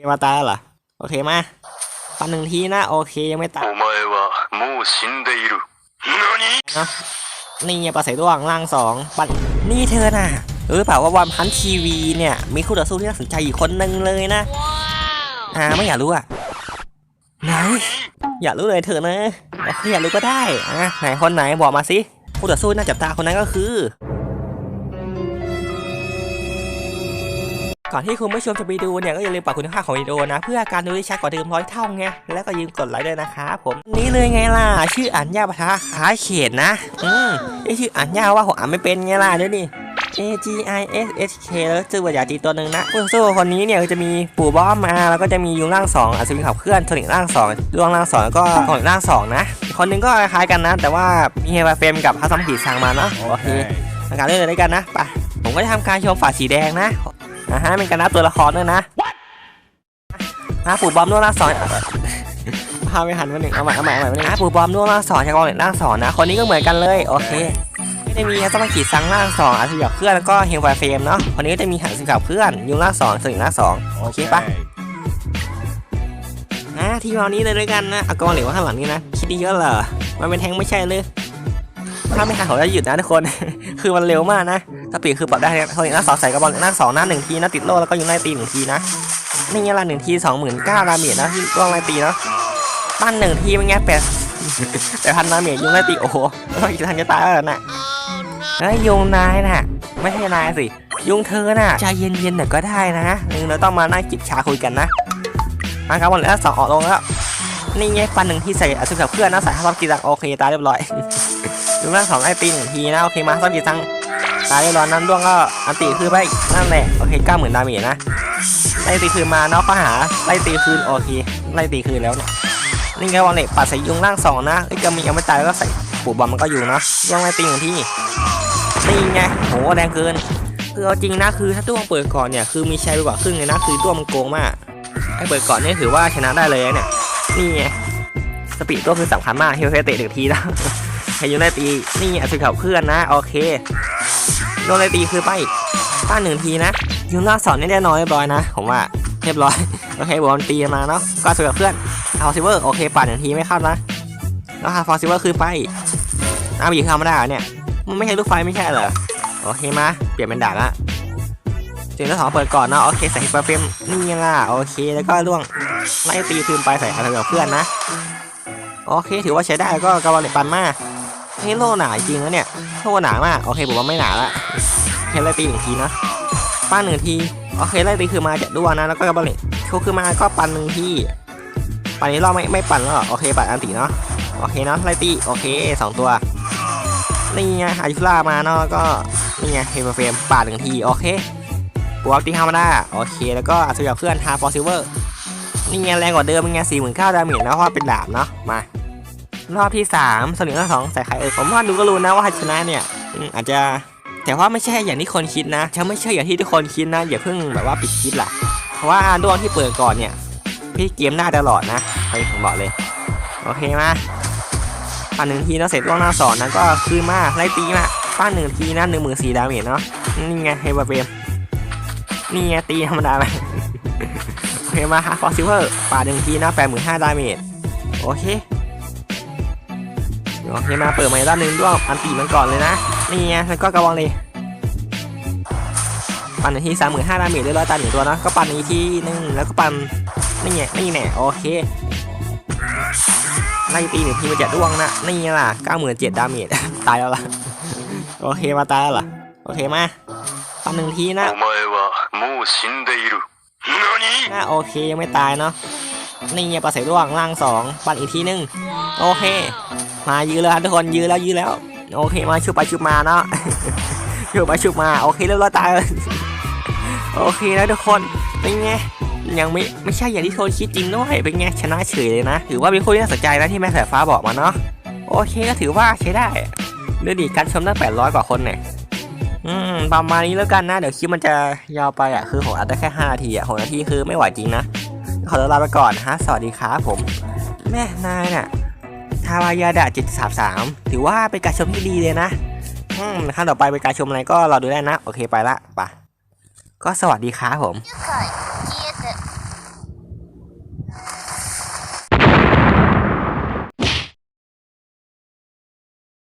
คมาตายเหรอ โอเคมาฟันหนึ่งทีนะ โอเคยังไม่ตายโอ้ยามูชินเดนี่ปลาใส่ด้วงล่างสองปันนี่เธอน่ะเออเปล่าว่าวันพันทีวีเนี่ย มีคู่ต่อสู้ที่น่าสนใจอีกคนหนึ่งเลยนะอ่าไม่อยากรู้อะไหนอยากรู้เลยเธอนะอยากรู้ก็ได้อะไหนคนไหนบอกมาสิคู่ต่อสู้น่าจับตาคนนั้นก็คือ ก่อนที่คุณผู้ชมจะไปดูเนี่ยก็อย่าลืมปรับคุณภาพของวิดีโอนะ เพื่อการดูได้ชัดกว่าเดิมร้อยเท่าไงแล้วก็ยืมกดไลค์ด้วยนะครับผมนี่เลยไงล่ะชื่ออัญญาปะทะขาเขตนะอืมไอชื่ออัญญาว่าผมอ่านไม่เป็นไงล่ะเดี๋ยวนี่ A G I S H K แล้วชื่อว่าอยาจีตัวหนึ่งนะผู้ต่อสู้คนนี้เนี่ยก็จะมีปู่บอมมาแล้วก็จะมียุงร่างสองอัศวินขับเคลื่อนโทนิกร่างสองดวงร่างสองแล้วก็โทนิกร่างสองนะอีกคนหนึงก็คล้ายๆกันนะ แต่ว่ามีเฮบาเฟรมกับฮัสซัมกีสั่งมาเนาะโอเคทำการเล่นเลยด้วยกันนะไปผมก็จะทำการโชว์ฝาสีแดงนะ นะฮะเป็นการนับตัวละครด้วยนะนะปู่บอมดวงร่างสองพาไปหันมาหนึ่งเอาใหม่เอาใหม่เอาใหม่มาหนึ่งนะปู่บอมดวงร่างสองจากกองเหล็กร่างสองนะ คนนี้ก็เหมือนกันเลยโอเคก็จะมีฮัสซัมกีซังร่างสองอาร์ติกับเพื่อนแล้วก็เฮลไฟเฟรมเนาะคนนี้ก็จะมีหันสิกับเพื่อนยุงร่างสองสลิงร่างสองโอเคปะอะทีมเรานี้เลยด้วยกันนะเอากองเหล็กไว้ข้างหลังนี่นะคิดดีเยอะเหรอมันเป็นแทงไม่ใช่เลยถ้าไม่ทันเขาจะหยุดนะทุกคน คือมันเร็วมากนะ สปีดคือปรับได้นะสลิงร่างสองใส่กระบอกน้าสองหน้าหนึ่งทีนะติดโล่แล้วก็ยุงไล่ตีหนึ่งทีนะนี่ไงละหนึ่งทีสองหมื่นเก้าดาเมจนะที่ร่วงไล่ตีเนาะปั้นหนึ่งทีเป็นไงแปดแต่พันดาเมจยุงไล่ตีโอ้โหแล้วอีกทางจะตายแล้วน่ะเฮ้ยยุงนายน่ะ ไม่ใช่นายสิ ยุงเธอน่ะใจเย็นๆหน่อยก็ได้นะหนึ่งเราต้องมานั่งจิบชาคุยกันนะมาครับวันแล้วสองออกลงแล้วนี่ไงฟันหนึ่งที่ใส่อาสุกับเพื่อนนะใส่ห้าซ้อมกีตังโอเคตายเรียบร้อยยุงร่างสองไอตีหนึ่งทีนะโอเคมาซ้อมกีตัง ตายเรียบร้อยนั้นด้วงก็อันตีคือไปนั่นแหละโอเคเก้าหมื่นดาเมจนะไล่ตีคืนมาเนาะข้อหาไล่ตีคืนโอเคไล่ตีคืนแล้วเนี่ยนี่ไงวันเล็กปัดใส่ยุงร่างสองนะเอ้ยจะมียังไม่ตายก็ใส่ปูบอลมันก็อยู่เนาะด้วงไล่ตีหนึ่งที่นี่ไงโหแรงเกินคือเอาจริงนะคือถ้าตัวเปิดก่อนเนี่ยคือมีชัยไปกว่าครึ่งเลยนะคือตัวมันโกงมากไอ้เปิดก่อนเนี่ยถือว่าชนะได้เลยเนี่ยนี่ไงสปีดตัวคือสำคัญมากเฮลเฟเตะหนึ่งทีนะให้ยูไนตีนี่อัศวินขับเพื่อนนะโอเค โดนไนตีคือไปป้านหนึ่งทีนะยูน่าสอนนี่แน่นอนเรียบร้อยนะ ผมว่าเรียบร้อยโอเคบอลตีมาเนาะก็อัศวินขับเพื่อนเอาซิเวอร์โอเคป่านหนึ่งทีไม่เข้านะแล้วฮาฟอร์ซิเวอร์คือไปอาบีเข้ามาได้เหรอเนี่ยมันไม่ใช่ลูกไฟไม่ใช่เหรอโอเคมาเปลี่ยนเป็นด่านละเจนที่สองเปิดก่อนเนาะโอเคใส่ฮิปเปอร์เฟมนี่ล่ะโอเคแล้วก็ล่วงไล่ตีคืนไปใส่อะไรกับเพื่อนนะโอเคถือว่าใช้ได้ก็กำลังเด็ปันมา กนี่โลหนาจริงนะเนี่ยโลหนามาก โอเคผมว่าไม่หนาละแค่ไล่ตีหนึ่งทีนะป้นหนึ่งที โอเคไล่ตีคือมาจากด้วงนะ แล้วก็กำลังโชว์คือมาก็ปันหนึ่งที ปันนี้รอบไม่ไม่ปันแล้วโอเคปันอันตีเนาะ โอเคเนาะไล่ตีโอเคสองตัว นี่ไงอายุล่ามาเนาะก็ นี่ไงเฮมเฟรมปาดหนึ่งที โอเคบวกตีฮามาด้าโอเค แล้วก็อัศวินเพื่อนฮาร์ฟอร์ซิเวอร์ นี่ไงแรงกว่าเดิมเป็นไงสี่หมื่นเก้าดาเมจนะเพราะเป็นดาบเนาะ มา รอบที่สามสลิงที่สองใส่ไข่เออผมว่าดูก็รู้นะว่าใครชนะเนี่ยอาจจะแต่ว่าไม่ใช่อย่างที่คนคิดนะจะไม่ใช่อย่างที่ทุกคนคิดนะอย่าเพิ่งแบบว่าปิดคลิปล่ะ เพราะว่าดวงที่เปิดก่อนเนี่ย พี่เกมหน้าตลอดนะไปผมบอกเลย โอเคมาปั้นหนึ่งทีนะเสร็จล่วงหน้าสอนนะก็คืนมาไล่ตีมาปั้นหนึ่งทีนะหนึ่งหมื่นสี่ดาเมจเนาะนี่ไงเฮเบาเบมนี่ไงตีธรรมดาไปโอเคมาฮาฟอร์ซิเวอร์ป่าหนึ่งทีนะแปดหมื่นห้าดาเมจโอเค โอเคมาเปิดใหม่ด้านหนึ่งด้วยอันตีมันก่อนเลยนะนี่ไงแล้วก็กระวังเลยปั่นที่สามหมื่นห้าดาเมจเรียบร้อยตามหนึ่งตัวนะก็ปั่นอีกที่หนึ่งแล้วก็ปั่นนี่ไงนี่แน่โอเคไล่ตีหนึ่งทีมันจะด้วงนะนี่ล่ะเก้าหมื่นเจ็ดดาเมจตายแล้วล่ะโอเคมาตายแล้วล่ะโอเคมาปั่นหนึ่งทีนะโอเคยังไม่ตายเนาะ นี่ไงปลาใส่ร่วงล่างสองปั่นอีกทีหนึง โอเค มายื้อแล้วครับทุกคนยื้อแล้วยื้อแล้ว โอเคมาชุบไปชุบมาเนาะชุบไปชุบมาโอเคเรียบร้อยตายโอเคแล้วทุกคนเป็นไงยังไม่ไม่ใช่อย่างที่โทนคิดจริงด้วยเป็นไงชนะเฉยเลยนะ ถือว่าเป็นคนที่น่าสนใจนะที่แม่สายฟ้าบอกมาเนาะโอเคก็ถือว่าใช้ได้ดูดิการชมตั้ง800กว่าคนเนี่ยอืมประมาณนี้แล้วกันนะ เดี๋ยวคลิปมันจะยาวไปอะคือผมอัดได้แค่5นาทีอะ6นาทีคือไม่ไหวจริงนะ ขอตัวลาไปก่อนฮะ สวัสดีครับผม แม่นายน่ะทาวายาดะ733ถือว่าเป็นการชมที่ดีเลยนะอืมขั้นต่อไปเป็นการชมอะไรก็รอดูได้นะ โอเคไปละไปะก็สวัสดีครับผมค่ะ